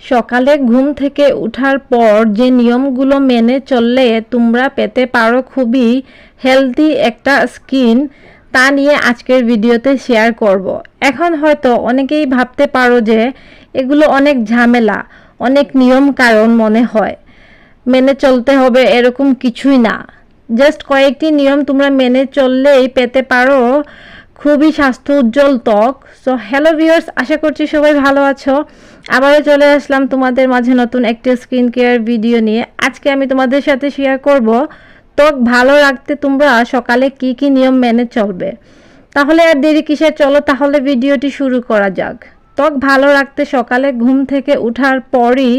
সকালে ঘুম থেকে ওঠার পর যে নিয়মগুলো মেনে চললে তোমরা পেতে পারো খুবই হেলদি একটা স্কিন তা নিয়ে আজকের ভিডিওতে শেয়ার করব। এখন হয়তো অনেকেই ভাবতে পারো যে এগুলো অনেক ঝামেলা, অনেক নিয়ম কারণ মনে হয়। মেনে চলতে হবে এরকম কিছুই না। জাস্ট কয়েকটি নিয়ম তোমরা মেনে চললেই পেতে পারো। খুবই স্বাস্থ্য উজ্জ্বল ত্বক। সো হ্যালো ভিউয়ার্স আশা করছি সবাই ভালো আছো। আবারও চলে আসলাম তোমাদের মাঝে নতুন একটি স্কিন কেয়ার ভিডিও নিয়ে। আজকে আমি তোমাদের সাথে শেয়ার করব, ত্বক ভালো রাখতে তোমরা সকালে কি কি নিয়ম মেনে চলবে। তাহলে আর দেরি কিসের? চলো তাহলে ভিডিওটি শুরু করা যাক। ত্বক ভালো রাখতে সকালে ঘুম থেকে ওঠার পরই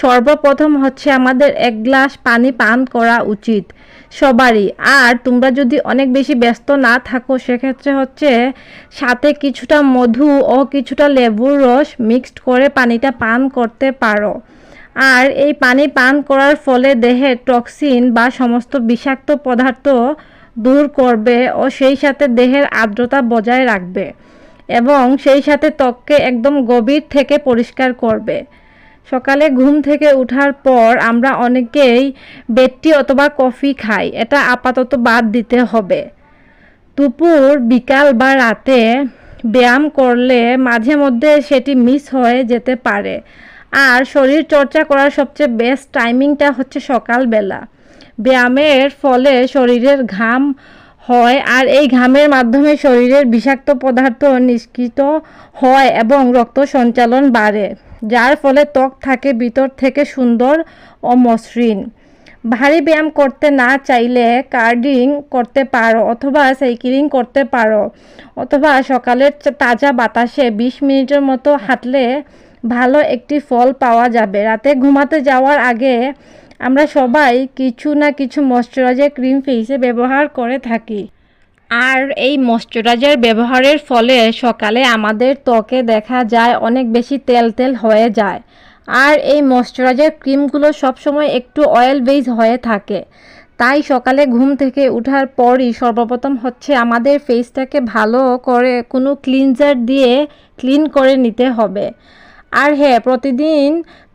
সর্বপ্রথম হচ্ছে আমাদের এক গ্লাস পানি পান করা উচিত। সবারই। আর তোমরা যদি অনেক বেশি ব্যস্ত না থাকো, সেক্ষেত্রে হচ্ছে সাথে কিছুটা মধু ও কিছুটা লেবুর রস মিক্সড করে পানিটা পান করতে পারো। আর এই পানি পান করার ফলে দেহের টক্সিন বা সমস্ত বিষাক্ত পদার্থ দূর করবে ও সেই সাথে দেহের আর্দ্রতা বজায় রাখবে এবং সেই সাথে ত্বককে একদম গভীর থেকে পরিষ্কার করবে। সকালে ঘুম থেকে ওঠার পর আমরা অনেকেই বেডটি অথবা কফি খাই। এটা আপাতত বাদ দিতে হবে। দুপুর, বিকাল বা রাতে ব্যায়াম করলে মাঝে মধ্যে সেটি মিস হয়ে যেতে পারে। আর শরীর চর্চা করার সবচেয়ে বেস্ট টাইমিংটা হচ্ছে সকালবেলা। ব্যায়ামের ফলে শরীরের ঘাম হয় আর এই ঘামের মাধ্যমে শরীরের বিষাক্ত পদার্থ নিষ্কৃত হয় এবং রক্ত সঞ্চালন বাড়ে, যার ফলে ত্বক থাকে, ভিতর থেকে সুন্দর ও মসৃণ। ভারী ব্যায়াম করতে না চাইলে কার্ডিং করতে পারো অথবা সাইকেলিং করতে পারো অথবা সকালের তাজা বাতাসে বিশ মিনিটের মতো হাঁটলে ভালো একটি ফল পাওয়া যাবে। রাতে ঘুমাতে যাওয়ার আগে আমরা সবাই কিছু না কিছু ময়শ্চারাইজার ক্রিম ফেসে ব্যবহার করে থাকি। আর এই ময়শ্চারাইজার ব্যবহারের ফলে সকালে আমাদের ত্বকে দেখা যায় অনেক বেশি তেল তেল হয়ে যায়। আর এই ময়শ্চারাইজার ক্রিমগুলো সবসময় একটু অয়েল বেজ হয়ে থাকে। তাই সকালে ঘুম থেকে ওঠার পরই সর্বপ্রথম হচ্ছে আমাদের ফেসটাকে ভালো করে কোনো ক্লিনজার দিয়ে ক্লিন করে নিতে হবে। আর হ্যাঁ প্রতিদিন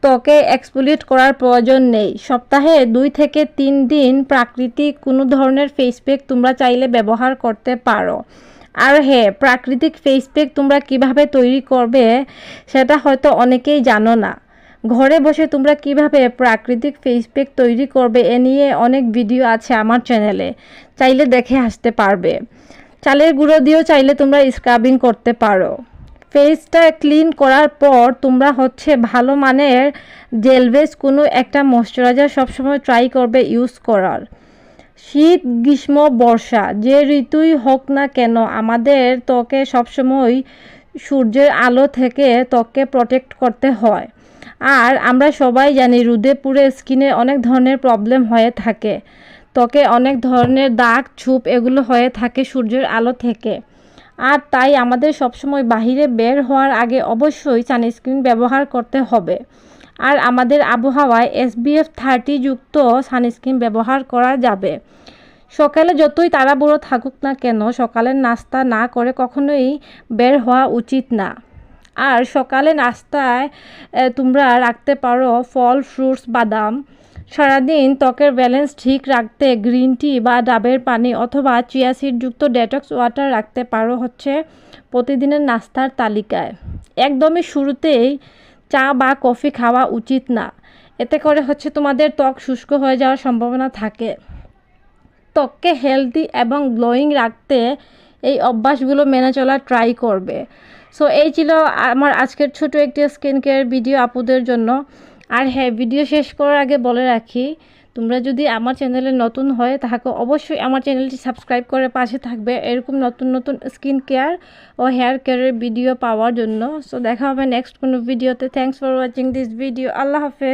ত্বকে এক্সপুলিট করার প্রয়োজন নেই। সপ্তাহে দুই থেকে তিন দিন প্রাকৃতিক কোনো ধরনের ফেস প্যাক তোমরা চাইলে ব্যবহার করতে পারো। আর হ্যাঁ প্রাকৃতিক ফেস প্যাক তোমরা কীভাবে তৈরি করবে সেটা হয়তো অনেকেই জানো না। ঘরে বসে তোমরা কীভাবে প্রাকৃতিক ফেস প্যাক তৈরি করবে এ নিয়ে অনেক ভিডিও আছে আমার চ্যানেলে চাইলে দেখে আসতে পারবে। চালের গুঁড়ো দিয়েও চাইলে তোমরা স্ক্রাবিং করতে পারো। ফেসটা ক্লিন করার পর তোমরা হচ্ছে ভালো মানের জেলবেস কোনো একটা ময়শ্চারাইজার সবসময় ট্রাই করবে ইউজ করার। শীত, গ্রীষ্ম, বর্ষা, যে ঋতুই হোক না কেন, আমাদের ত্বকে সবসময় সূর্যের আলো থেকে ত্বককে প্রোটেক্ট করতে হয়। আর আমরা সবাই জানি রুদে পুড়ে স্কিনে অনেক ধরনের প্রবলেম হয়ে থাকে। ত্বকে অনেক ধরনের দাগ, ছুপ এগুলো হয়ে থাকে সূর্যের আলো থেকে। আর তাই আমাদের সবসময় বাহিরে বের হওয়ার আগে অবশ্যই সানস্ক্রিন ব্যবহার করতে হবে। আর আমাদের আবহাওয়ায় এসবিএফ থার্টি যুক্ত সানস্ক্রিন ব্যবহার করা যাবে। সকালে যতই তাড়াবুড়ো থাকুক না কেন, সকালের নাস্তা না করে কখনোই বের হওয়া উচিত না। আর সকালে নাস্তায় তোমরা রাখতে পারো ফল, ফ্রুটস, বাদাম। সারাদিন ত্বকের ব্যালেন্স ঠিক রাখতে গ্রিন টি বা ডাবের পানি অথবা চিয়া সিডযুক্ত ডেটক্স ওয়াটার রাখতে পারো হচ্ছে প্রতিদিনের নাস্তার তালিকায়। একদমই শুরুতেই চা বা কফি খাওয়া উচিত না। এতে করে হচ্ছে তোমাদের ত্বক শুষ্ক হয়ে যাওয়ার সম্ভাবনা থাকে। ত্বককে হেলদি এবং গ্লোয়িং রাখতে এই অভ্যাসগুলো মেনে চলার ট্রাই করবে। সো এই ছিল আমার আজকের ছোট একটি স্কিন কেয়ার ভিডিও আপুদের জন্য। আর হ্যাঁ ভিডিও শেষ করার আগে বলে রাখি, তোমরা যদি আমার চ্যানেলে নতুন হয় তাহাকে অবশ্যই আমার চ্যানেলটি সাবস্ক্রাইব করে পাশে থাকবে। এরকম নতুন নতুন স্কিন কেয়ার ও হেয়ার কেয়ারের ভিডিও পাওয়ার জন্য। সো দেখা হবে নেক্সট কোনো ভিডিওতে thanks for watching this video আল্লাহ হাফেজ।